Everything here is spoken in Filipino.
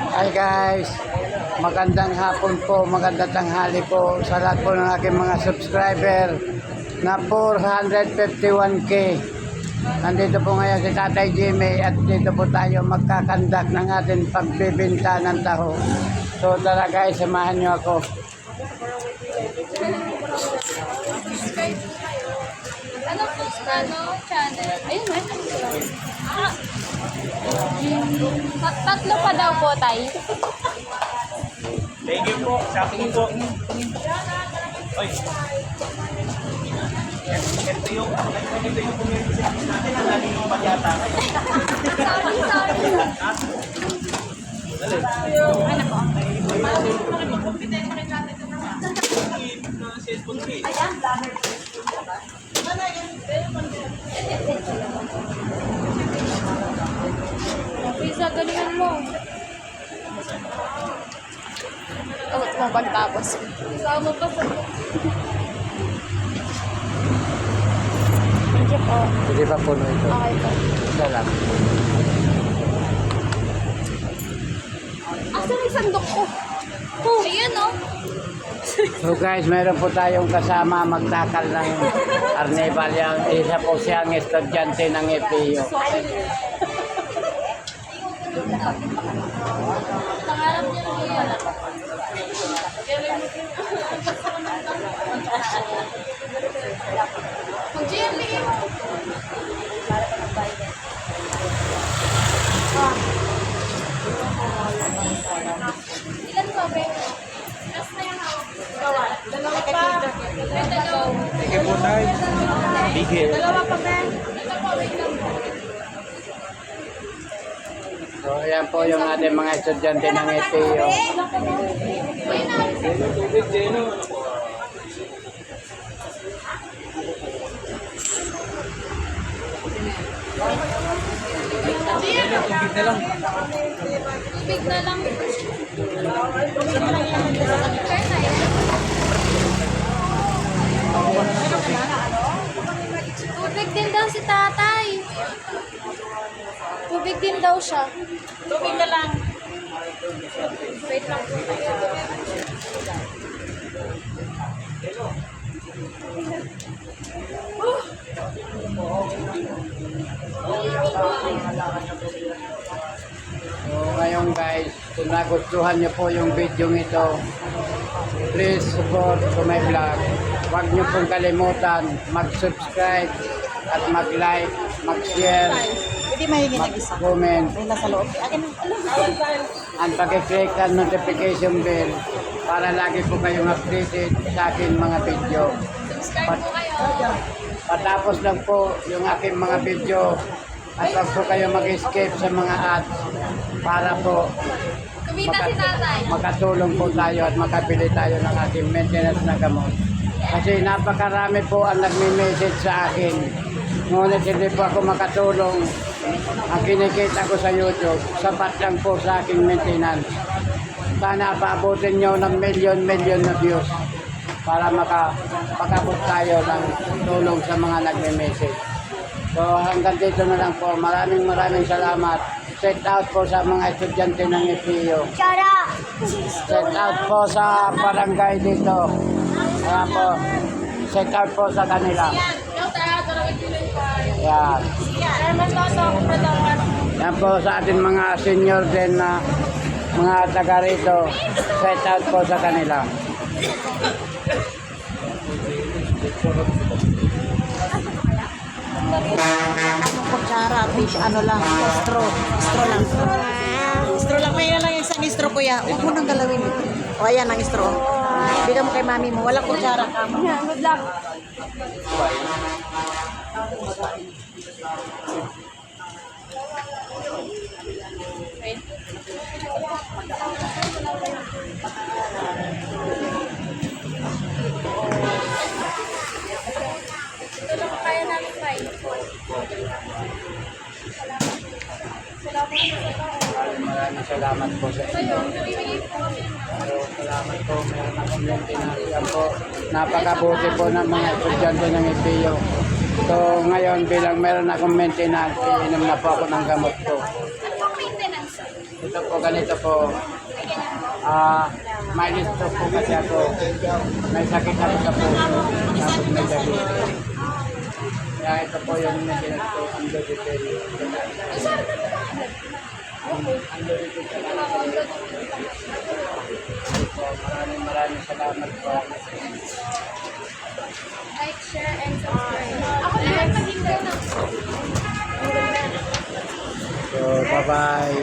Hi guys, magandang hapon po, magandang tanghali po sa lahat po ng aking mga subscriber na 451k. Nandito po ngayon si Tatay Jimmy at dito po tayo magkakandak ng ating pagbibinta ng taho. So tara guys, samahan niyo ako. Ano po ano channel? Ayun, ayun. Ah. Tat- Tatlo pa daw po, tay. Thank you po. Shopping po. Oy. Ito yung, ito yung community service natin ang laging yung pagyata. Sorry, sorry. Pisa, galingan mo. Awat mo pagtapos. Sama pa sa... Thank you po. Hindi pa puno ito. Okay po. Isa lang. Asa yung sandok ko? Oh, ayan oh. So guys, meron po tayong kasama magtakal ng Arneval. Yan, Isa po siyang estudyante ng EPU. Pangarap niya na yun. Kung GMP. Ilan ba, be? Last na yung hawak. Gawa. Dalawa pa. May dalawa. Thank you po, Tay. Big here. Dalawa pa, be. Ito po, wait lang po. So yan po yung ating mga estudyante ng na. Tubig na lang. Tubig na lang. Fair na yun. Daw si tatay. Tubig din daw siya. Tubig na lang. Wait lang po tayo. So ngayon guys, kung nagustuhan niyo po yung video ito, please support to my vlog. Huwag niyo pong kalimutan mag-subscribe at mag-like, mag-share, Hindi mahingi ng isa. mag-comment, May nasa loob. Akin at pag-click ang notification bell para lagi po kayong updated sa aking mga video. Subscribe po kayo. Patapos lang po yung aking mga video at huwag po kayo mag-escape sa mga ads para po Kumita si tatay. makatulong po tayo at makabili tayo ng ating maintenance na gamot. Kasi napakarami po ang nagme-message sa akin. Ngunit hindi po ako makatulong. Ang kinikita ko sa YouTube, sapat lang po sa aking maintenance. Sana paabutin nyo ng million-million na views para maka, makabot tayo ng tulong sa mga nagme-message. So hanggang dito na lang po. Maraming maraming salamat. Set out po sa mga estudyante ng EPU. Set out po sa barangay dito. Ayan po. Set out po sa kanila. Yan. Chairman Toto, Production. Yan po sa ating mga senior din na mga taga rito. Set out po sa kanila. Kutsara, fish, ano lang, straw. Straw lang. Straw lang. May lang yung isang straw, kuya. Huwag mo nang galawin. O, ayan ang straw. Bigyan mo kay mami mo. Walang kutsara good luck. Maraming salamat po sa inyo. namimigay po kami ng So, salamat po. Meron akong maintenance. Yan po. Napakabuti po ng mga estudyante ng EPU. So, ngayon bilang meron akong maintenance, iinom na po ako ng gamot ko. Ito po, ganito po. Ah, may listo po kasi ako. May sakit ako sa puso. Tapos may diabetes. Kaya ito po yung maintenance ko. Ang diabetes. Maraming maraming salamat po. Like, share, and subscribe. Ako lahat maging ganun. So, bye-bye.